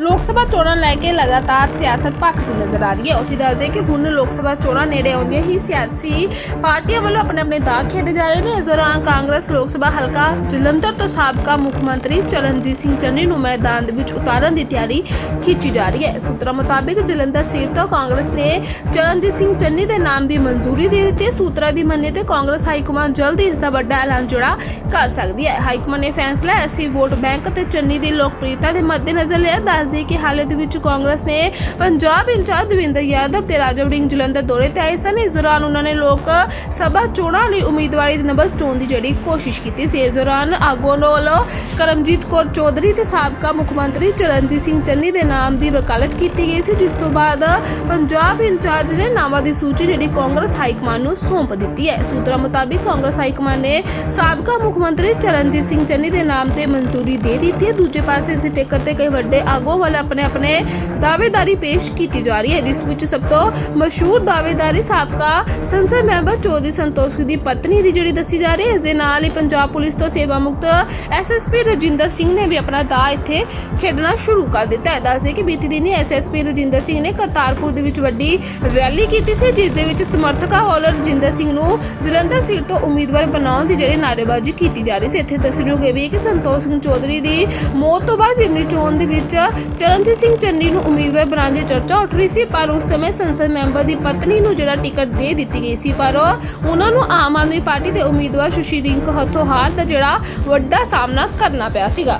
ਲੋਕ ਸਭਾ ਚੋਣਾਂ ਲੈ ਕੇ ਲਗਾਤਾਰ ਸਿਆਸਤ ਭਖਦੀ ਨਜ਼ਰ ਆ ਰਹੀ ਹੈ। ਉੱਥੇ ਦੱਸਦੇ ਕਿ ਹੁਣ ਲੋਕ ਸਭਾ ਚੋਣਾਂ ਨੇੜੇ ਆਉਂਦੀਆਂ ਹੀ ਸਿਆਸੀ ਪਾਰਟੀਆਂ ਵੱਲੋਂ ਆਪਣੇ ਆਪਣੇ ਦਾਅ ਖੇਡੇ ਜਾ ਰਹੇ ਨੇ। ਇਸ ਦੌਰਾਨ ਕਾਂਗਰਸ, ਲੋਕ ਸਭਾ ਹਲਕਾ ਜਲੰਧਰ ਤੋਂ ਸਾਬਕਾ ਮੁੱਖ ਮੰਤਰੀ ਚਰਨਜੀਤ ਸਿੰਘ ਚੰਨੀ ਨੂੰ ਮੈਦਾਨ ਦੇ ਵਿੱਚ ਉਤਾਰਨ ਦੀ ਤਿਆਰੀ ਖਿੱਚੀ ਜਾ ਰਹੀ ਹੈ। ਸੂਤਰਾਂ ਮੁਤਾਬਿਕ ਜਲੰਧਰ ਸੀਟ ਤੋਂ ਕਾਂਗਰਸ ਨੇ ਚਰਨਜੀਤ ਸਿੰਘ ਚੰਨੀ ਦੇ ਨਾਮ ਦੀ ਮਨਜ਼ੂਰੀ ਦੇ ਦਿੱਤੀ ਹੈ। ਸੂਤਰਾਂ ਦੀ ਮੰਨੇ ਤੇ ਕਾਂਗਰਸ ਹਾਈ ਕਮਾਂਡ ਜਲਦੀ ਇਸ ਦਾ ਵੱਡਾ ਐਲਾਨ ਜਿਹੜਾ ਕਰ ਸਕਦੀ ਹੈ। ਹਾਈ ਕਮਾਂਡ ਨੇ ਫੈਸਲਾ ਐਸੀ ਵੋਟ ਬੈਂਕ ਤੇ ਚੰਨੀ ਦੀ ਲੋਕਪ੍ਰਿਯਤਾ ਦੇ ਮੱਦੇਨਜ਼ਰ ਲਿਆ। ਦੱਸ ਦੱਸਦੇ ਕਿ ਹਾਲੇ ਦੇ ਵਿੱਚ ਕਾਂਗਰਸ ਨੇ ਪੰਜਾਬ ਇੰਚਾਰਜ ਦਵਿੰਦਰ ਯਾਦਵ ਤੇ ਰਾਜਾ ਵੜਿੰਗ ਜਲੰਧਰ ਦੌਰੇ ਤੇ ਆਏ ਸਨ। ਇਸ ਦੌਰਾਨ ਉਹਨਾਂ ਨੇ ਲੋਕ ਸਭਾ ਚੋਣਾਂ ਲਈ ਉਮੀਦਵਾਰੀ ਦੀ ਨਬਜ਼ ਚੋਣ ਦੀ ਜਿਹੜੀ ਕੋਸ਼ਿਸ਼ ਕੀਤੀ ਸੀ। ਇਸ ਦੌਰਾਨ ਆਗੂਆਂ ਵੱਲੋਂ ਕਰਮਜੀਤ ਕੌਰ ਚੌਧਰੀ ਤੇ ਸਾਬਕਾ ਮੁੱਖ ਮੰਤਰੀ ਚਰਨਜੀਤ ਸਿੰਘ ਚੰਨੀ ਦੇ ਨਾਮ ਦੀ ਵਕਾਲਤ ਕੀਤੀ ਗਈ ਸੀ, ਜਿਸ ਤੋਂ ਬਾਅਦ ਪੰਜਾਬ ਇੰਚਾਰਜ ਨੇ ਨਾਵਾਂ ਦੀ ਸੂਚੀ ਜਿਹੜੀ ਕਾਂਗਰਸ ਹਾਈ ਕਮਾਂਡ ਨੂੰ ਸੌਂਪ ਦਿੱਤੀ ਹੈ। ਸੂਤਰਾਂ ਮੁਤਾਬਿਕ ਕਾਂਗਰਸ ਹਾਈ ਕਮਾਂਡ ਨੇ ਸਾਬਕਾ ਮੁੱਖ ਮੰਤਰੀ ਚਰਨਜੀਤ ਸਿੰਘ ਚੰਨੀ ਦੇ ਨਾਮ ਤੇ ਮਨਜ਼ੂਰੀ ਦੇ ਦਿੱਤੀ ਹੈ। ਦੂਜੇ ਪਾਸੇ ਇਸ ਟਿਕਟ ਤੇ ਕਈ ਵੱਡੇ ਆਗੂ ਵੱਲ ਆਪਣੇ ਆਪਣੇ ਦਾਅਵੇਦਾਰੀ ਪੇਸ਼ ਕੀਤੀ ਜਾ ਰਹੀ ਹੈ। ਜਿਸ ਵਿੱਚ ਸਭ ਤੋਂ ਮਸ਼ਹੂਰ ਦਾਅਵੇਦਾਰੀ ਸਾਬਕਾ ਸੰਸਦ ਮੈਂਬਰ ਚੌਧਰੀ ਸੰਤੋਖ ਦੀ ਪਤਨੀ ਦੀ ਜਿਹੜੀ ਦੱਸੀ ਜਾ ਰਹੀ ਹੈ। ਇਸ ਦੇ ਨਾਲ ਹੀ ਪੰਜਾਬ ਪੁਲਿਸ ਤੋਂ ਸੇਵਾ ਮੁਕਤ ਐਸਐਸਪੀ ਰਜਿੰਦਰ ਸਿੰਘ ਨੇ ਵੀ ਆਪਣਾ ਦਾਅ ਇੱਥੇ ਖੇਡਣਾ ਸ਼ੁਰੂ ਕਰ ਦਿੱਤਾ ਹੈ। ਦੱਸਦੇ ਕਿ ਬੀਤੀ ਦਿਨੀ ਐਸਐਸਪੀ ਰਜਿੰਦਰ ਸਿੰਘ ਨੇ ਕਰਤਾਰਪੁਰ ਦੇ ਵਿੱਚ ਵੱਡੀ ਰੈਲੀ ਕੀਤੀ ਸੀ, ਜਿਸ ਦੇ ਵਿੱਚ ਸਮਰਥਕਾਂ ਵੱਲੋਂ ਰਜਿੰਦਰ ਸਿੰਘ ਨੂੰ ਜਲੰਧਰ ਸੀਟ ਤੋਂ ਉਮੀਦਵਾਰ ਬਣਾਉਣ ਦੀ ਜਿਹੜੀ ਨਾਅਰੇਬਾਜ਼ੀ ਕੀਤੀ ਜਾ ਰਹੀ ਸੀ। ਇੱਥੇ ਦੱਸਣਯੋਗ ਇਹ ਵੀ ਕਿ ਸੰਤੋਸ਼ ਸਿੰਘ ਚੌਧਰੀ ਦੀ ਮੌਤ ਤੋਂ ਬਾਅਦ ਜਿਮਨੀ ਚੋਣ ਦੇ ਵਿੱਚ ਚਰਨਜੀਤ ਸਿੰਘ ਚੰਨੀ ਨੂੰ ਉਮੀਦਵਾਰ ਬਣਾਉਣ ਦੀ ਚਰਚਾ ਉੱਠ ਰਹੀ ਸੀ, ਪਰ ਉਸ ਸਮੇਂ ਸੰਸਦ ਮੈਂਬਰ ਦੀ ਪਤਨੀ ਨੂੰ ਜਿਹੜਾ ਟਿਕਟ ਦੇ ਦਿੱਤੀ ਗਈ ਸੀ। ਪਰ ਉਹਨਾਂ ਨੂੰ ਆਮ ਆਦਮੀ ਪਾਰਟੀ ਦੇ ਉਮੀਦਵਾਰ ਸੁਸ਼ੀ ਰਿੰਕ ਹੱਥੋਂ ਹਾਰ ਦਾ ਜਿਹੜਾ ਵੱਡਾ ਸਾਹਮਣਾ ਕਰਨਾ ਪਿਆ ਸੀਗਾ।